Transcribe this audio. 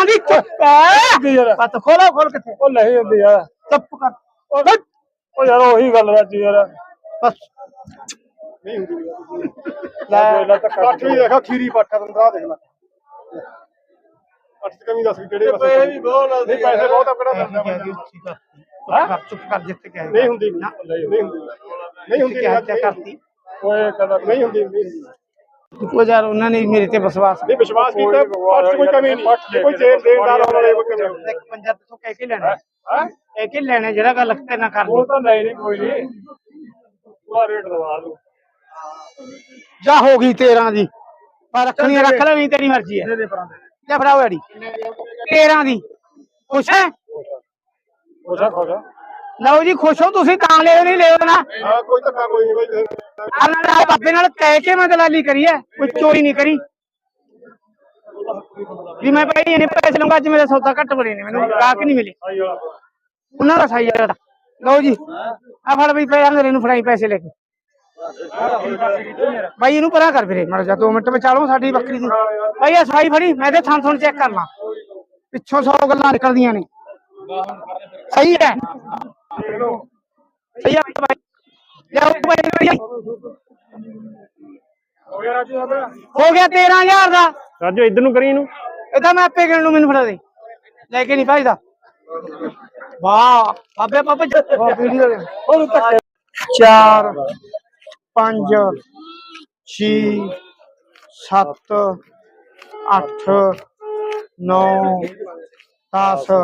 13 ਦੀ ਚੁੱਪ ਹੈ ਕੀ ਯਾਰ। ਪਤ ਖੋਲੋ ਖੋਲ ਕਿੱਥੇ? ਉਹ ਨਹੀਂ ਹੁੰਦੀ ਯਾਰ। ਚੁੱਪ ਕਰ। ਉਹ ਯਾਰ ਉਹੀ ਗੱਲ ਰਾਜੀ ਯਾਰ। ਬਸ। ਨਹੀਂ ਹੁੰਦੀ ਲੈ ਲੈ ਪੱਠ ਵੀ ਦੇਖਾ ਖੀਰੀ ਪੱਠਾ ਬੰਦਾ ਦੇਖ ਲੈ ਅੱਠ ਕਮੀ ਦੱਸ ਕਿਹੜੇ ਪਾਸੇ ਵੀ ਬਹੁਤ ਨਹੀਂ ਪੈਸੇ ਬਹੁਤ ਆ ਕਿਹੜਾ ਕਰਦਾ ਚੁੱਪ ਕਰ ਚੁੱਪ ਕਰ ਜਿੱਤ ਕੇ ਨਹੀਂ ਹੁੰਦੀ। ਨਹੀਂ ਹੁੰਦੀ। ਨਹੀਂ ਹੁੰਦੀ। ਕਰਤੀ। ਓਏ ਕਦਾ ਨਹੀਂ ਹੁੰਦੀ ਨਹੀਂ ਹੁੰਦੀ। ਉਹ ਯਾਰ ਉਹਨਾਂ ਨੇ ਮੇਰੇ ਤੇ ਵਿਸ਼ਵਾਸ ਨਹੀਂ ਵਿਸ਼ਵਾਸ ਕੀਤਾ ਪੱਠ ਕੋਈ ਕਮੀ ਨਹੀਂ। ਕੋਈ ਦੇਣ ਦੇਣਦਾਰ ਆਉਣ ਵਾਲੇ ਕੋਈ ਕਮੀ ਨਹੀਂ। ਇੱਕ ਪੰਜਾ ਤੋਂ ਕਹਿ ਕੇ ਲੈਣਾ। ਕਹਿ ਕੇ ਲੈਣਾ ਜਿਹੜਾ ਗੱਲ ਤੇ ਨਾ ਕਰ ਉਹ ਤਾਂ ਨਹੀਂ ਕੋਈ ਨਹੀਂ। ਪੂਰਾ ਰੇਟ ਦਵਾ ਲਓ ਜਾ ਹੋ ਗਈ 13 ਦੀ। ਪਰ ਰੱਖਣੀ ਰੱਖ ਲੈ ਨਹੀਂ ਤੇਰੀ ਮਰਜ਼ੀ ਹੈ। ਦੇ ਪਰਾਂ ਦੇ। ਲੈ ਐੜੀ 13 ਦੀ। ਖੁਸ਼ ਹੈ? ਕੋਸ਼ਾ ਖੋਜਾ ਲਓ ਜੀ ਖੁਸ਼ ਹੋ ਤੁਸੀਂ ਤਾਂ ਲਿਓ ਨਹੀਂ ਲਿਓ ਨਾ। ਹਾਂ ਕੋਈ ਧੱਕਾ ਕੋਈ ਨਹੀਂ। ਬਾਈ ਨਾਲ ਬਾਬੇ ਨਾਲ ਕਹਿ ਕੇ ਮੈਂ ਦਲਾਲੀ ਕਰੀ ਹੈ ਕੋਈ ਚੋਰੀ ਨਹੀਂ ਕਰੀ। ਵੀ ਮੈਂ ਭਾਈ ਇਹਨੇ ਪੈਸੇ ਲਵਾਂਗਾ ਅੱਜ ਮੇਰੇ ਸੌਦਾ ਘੱਟ ਬੜੇ ਨੇ, ਮੈਨੂੰ ਗਾਹਕ ਨਹੀਂ ਮਿਲੇ। ਉਹਨਾਂ ਦਾ ਸਾਈ ਦਾ ਲਓ ਜੀ ਆ ਫੜ ਬਈ, ਪੈ ਅੰਗਰੇ ਨੂੰ ਫੜਾਈ ਪੈਸੇ ਲੈ ਕੇ। ਭਾਈ ਇਹਨੂੰ ਪਰਾਂ ਕਰ ਵੀਰੇ ਮਰ ਜਾ 2 ਮਿੰਟ ਬਚਾ ਲਓ ਸਾਡੀ ਬੱਕਰੀ ਦੀ। ਭਾਈ ਆ ਸਾਈ ਫੜੀ, ਮੈਂ ਤੇ ਥਾਂ ਥਾਂ ਚੈੱਕ ਕਰ ਲਾਂ। ਪਿੱਛੋਂ 100 ਗੱਲਾਂ ਨਿਕਲਦੀਆਂ ਨੇ। ਸਹੀ ਹੈ ਸਹੀ ਹੈ ਭਾਈ ਹੋ ਗਿਆ ਰਾਜੂ ਸਾਹਿਬ ਹੋ ਗਿਆ 13000 ਦਾ। ਰਾਜੂ ਇਧਰ ਨੂੰ ਕਰੀ ਇਹਨੂੰ। ਇਹ ਤਾਂ ਮੈਂ ਆਪੇ ਗਿਣ ਨੂੰ ਮੈਨੂੰ ਫੜਾ ਦੇ। ਲੈ ਕੇ ਨਹੀਂ ਭਾਈਦਾ ਵਾਹ ਬਾਬੇ ਬਾਬੇ ਵਾਹ ਵੀਡੀਓ ਦੇ ਉਹ ਧੱਕੇ 4 5 6 7 8 9 10